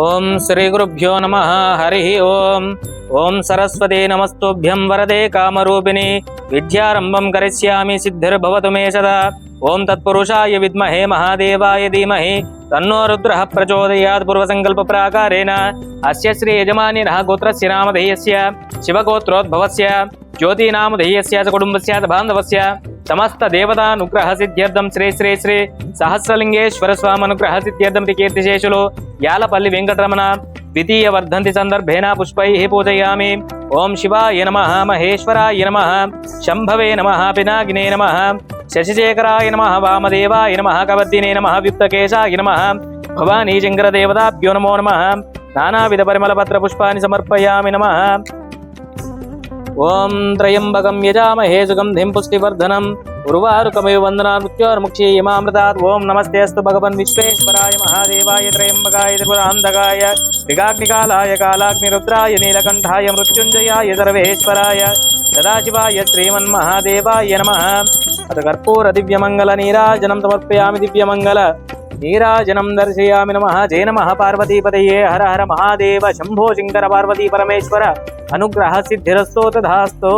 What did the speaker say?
ఓం శ్రీ గురుభ్యో నమ హరి ఓం ఓం సరస్వతే నమస్తుభ్యం వరదే కామరూపిణి విద్యారంభం కరిష్యామి సిద్ధిర్భవతు మే సదా ఓం తత్పురుషాయ విద్మహే మహాదేవాయ ధీమహి తన్నో రుద్రః ప్రచోదయాత్ పూర్వసంకల్ప ప్రాకారేణ అస్య శ్రీ యజమానినः గోత్రస్య నామధేయస్య శివగోత్రోద్భవస్య జ్యోతినామధేయస్య చ కుటుంబస్య చ బాంధవస్య సమస్త దేవతానుగ్రహ సిద్ధ్యర్థం శ్రీ శ్రీ శ్రీ సహస్రలింగేశ్వర స్వామనుగ్రహ సిద్ధ్యర్థం ఇతి కీర్తిశేషులు యాలపల్లి వెంకటరమణ ద్వితీయ వర్ధంతి సందర్భేన పుష్పై పూజయామి. ఓం శివాయ నమ మహేశ్వరాయ నమ శంభవే నమ పినాకినే నమ శశిశేఖరాయ నమ వామదేవాయ నమ కవర్దినే నమ వ్యుక్తకేశాయ నమ భవానీ శంకరదేవతాభ్యో నమో నమ నానావిధ పరిమళపత్ర పుష్పాన్ని సమర్పయామి నమ. ఓం త్రయంబకం యజామహే సుగంధిం పుష్టివర్ధనం ఉర్వారుకమయ వందనా మృత్యోర్ముక్షీయమామృతాత్ ఓం నమస్తే అస్తు భగవన్ విశ్వేశ్వరాయ మహాదేవాయ త్రయంబకాయ త్రిపురాంధకాయ దిగాగ్నికాలాయ కాలాగ్నిరుద్రాయ నీలకంఠాయ మృత్యుంజయాయ సర్వేశ్వరాయ. సదాశివాయ శ్రీమన్మహాదేవాయ నమ. అత కర్పూర దివ్యమంగళ నీరాజనం సమర్పయామి దివ్యమంగళ. నీరాజనం దర్శయామి నమ. జయ నమ పార్వతీపతయే. హర హర మహాదేవ. శంభో శంకర పార్వతీ పరమేశ్వర. అనుగ్రహ సిద్ధిరస్తో తధాస్తో